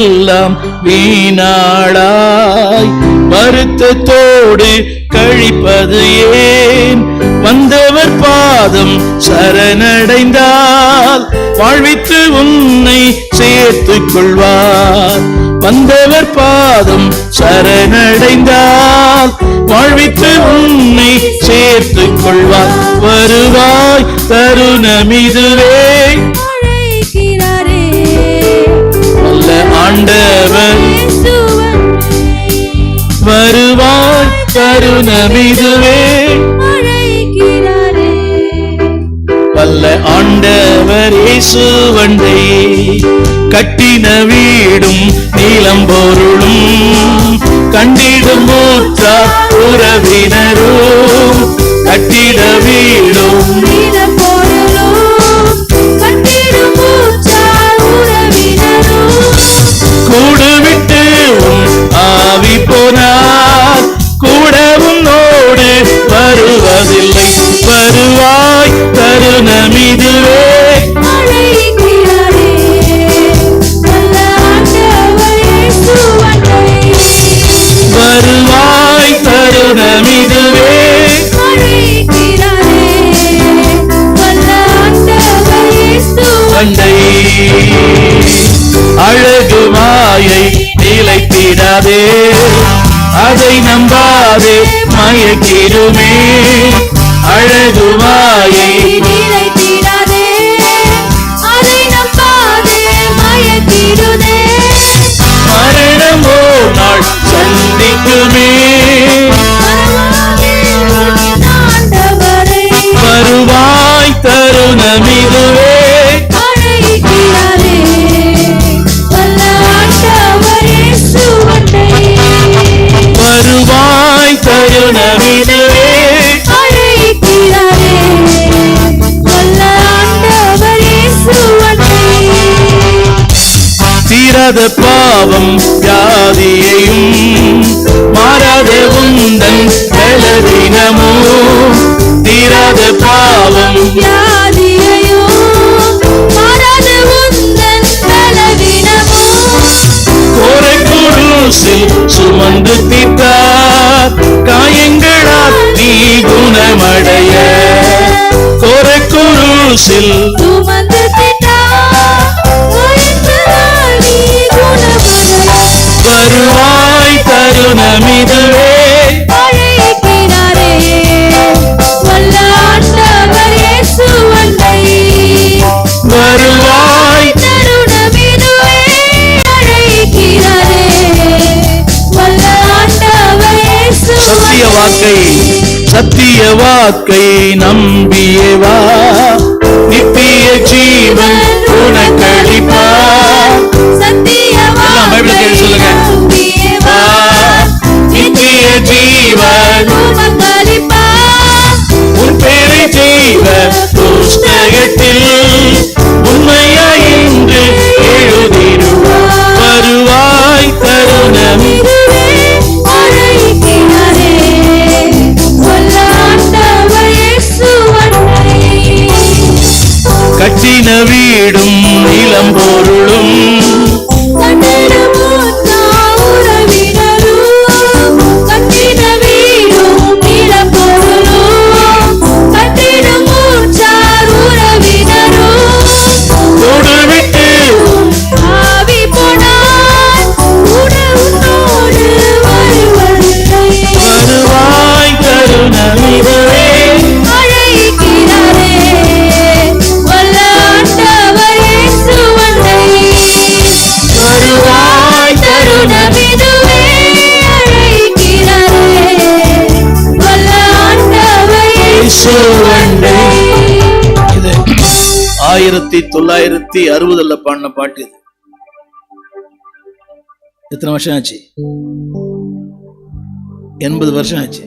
எல்லாம் வீணாளாய் வருத்தத்தோடு கழிப்பது ஏன்? வந்தவர் பாதம் சரணடைந்தால் வாழ்வித்து உன்னை சேர்த்துக் கொள்வார். வந்தவர் பாதம் சரணடைந்தால் வாழ்வித்து உன்னை சேர்த்துக் கொள்வார். வருவாய் தருணமிதுவே ஆண்டவர் வருவாய் தருணமிதுவே அழைக்கிறாரே. வல்ல ஆண்டவர் இயேசுவண்டை கட்டின வீடும் நீலம் பொருளும் கண்டிடும் மூற்றா உறவினரும் கட்டிட வீடும் தருணமிதுவே இதுவே வருவாய் தருணம் இதுவே நல்ல அழகு மாயை நிலைத்திடாதே. அதை நம்பாதே மயக்கிடுமே. அழகு மாயை வல்ல ஆண்டவர் இயேசுவண்டை வருவாய் ஆண்டவர் இயேசுவண்டை தீராத பாவம் வியாதியையும் மாறாத உந்தன் பலவீனமோ சுமந்து தீர்த்தார். காயங்களால் நீ குணமடைய. கோரக்குருசில் வருவாய் தருணமிதுவே. வாக்கை சத்திய வாக்கை நம்பியவா? நித்திய ஜீவன் உனக்களிப்பா கேட்டு சொல்லுங்க. நித்திய ஜீவன் உன் பேரை ஜீவ புஸ்தகத்தில். இது ஆயிரத்தி தொள்ளாயிரத்தி அறுபதுல பாடின பாட்டு இது. எத்தனை வருஷம் ஆச்சு? எண்பது வருஷம் ஆச்சு.